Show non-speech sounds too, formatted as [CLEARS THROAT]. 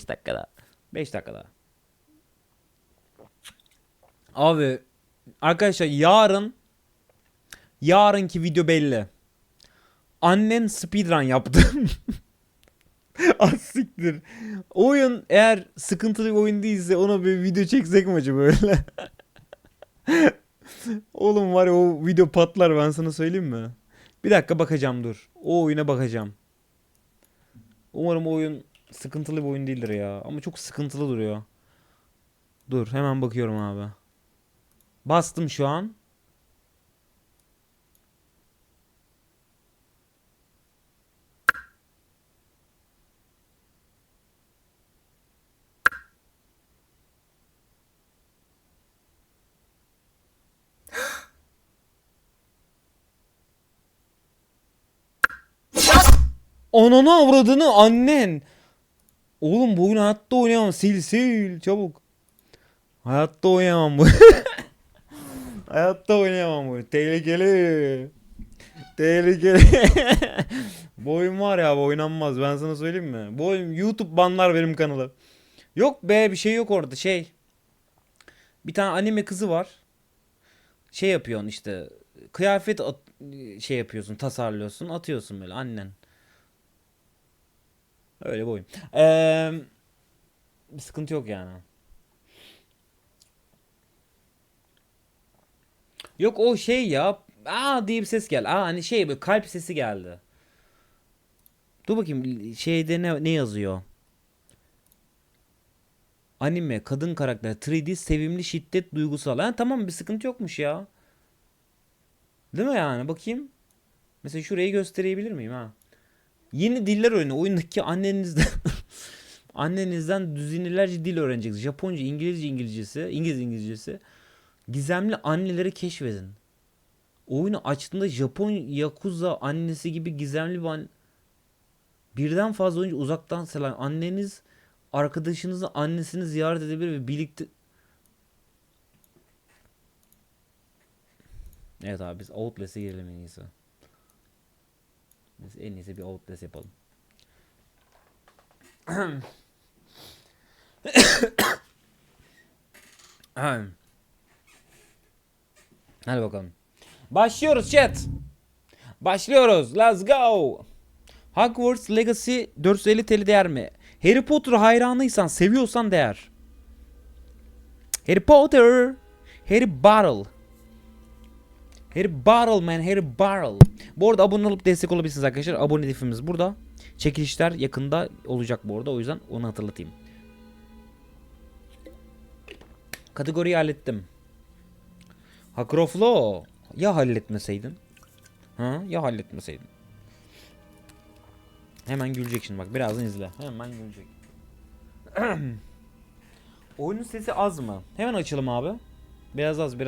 5 dakikada. 5 dakikada. Abi arkadaşlar yarın yarınki video belli. Annen speedrun yaptı. [LAUGHS] Az siktir. Oyun eğer sıkıntılı bir oyun değilse ona bir video çeksek mi acaba böyle? [LAUGHS] Oğlum var ya o video patlar ben sana söyleyeyim mi? Bir dakika bakacağım dur. O oyuna bakacağım. Umarım oyun sıkıntılı bir oyun değildir ya. Ama çok sıkıntılı duruyor. Dur hemen bakıyorum abi. Bastım şu an. [GASPS] Ananı avradını annen. Oğlum bu oyunu hayatta oynayamam. Sil sil çabuk. Hayatta oynayamam bu. [LAUGHS] hayatta oynayamam bu. Tehlikeli. Tehlikeli. [LAUGHS] bu oyun var ya bu oynanmaz. Ben sana söyleyeyim mi? Bu oyun YouTube banlar benim kanalı. Yok be bir şey yok orada şey. Bir tane anime kızı var. Şey yapıyorsun işte. Kıyafet şey yapıyorsun, tasarlıyorsun, atıyorsun böyle annen. Öyle bir oyun. Eee, bir sıkıntı yok yani. Yok o şey ya. Aa diye bir ses geldi. Aa hani şey böyle kalp sesi geldi. Dur bakayım şeyde ne, ne yazıyor? Anime, kadın karakter, 3D, sevimli, şiddet, duygusal. Ha tamam bir sıkıntı yokmuş ya. Değil mi yani? Bakayım. Mesela şurayı gösterebilir miyim ha? Yeni diller öğrenin. Oyundaki annenizden [LAUGHS] annenizden düzinelerce dil öğreneceksiniz. Japonca, İngilizce, İngilizcesi, İngiliz İngilizcesi. Gizemli anneleri keşfedin. Oyunu açtığında Japon Yakuza annesi gibi gizemli bir an... Birden fazla oyuncu uzaktan selam. Anneniz arkadaşınızı annesini ziyaret edebilir ve birlikte... Evet abi biz Outlast'e girelim en iyisi. Biz en iyisi bir Outlast yapalım. [COUGHS] Hadi bakalım. Başlıyoruz chat. Başlıyoruz. Let's go. Hogwarts Legacy 450 TL değer mi? Harry Potter hayranıysan, seviyorsan değer. Harry Potter. Harry Battle. Harry Battle man, Harry Battle. Bu arada abone olup destek olabilirsiniz arkadaşlar. Abone hedefimiz burada. Çekilişler yakında olacak bu arada. O yüzden onu hatırlatayım. Kategoriyi hallettim. Hakroflo. Ya halletmeseydin? Ha? Ya halletmeseydin? Hemen gülecek şimdi bak. Birazdan izle. Hemen gülecek. [CLEARS THROAT] Oyunun sesi az mı? Hemen açalım abi. Biraz az biraz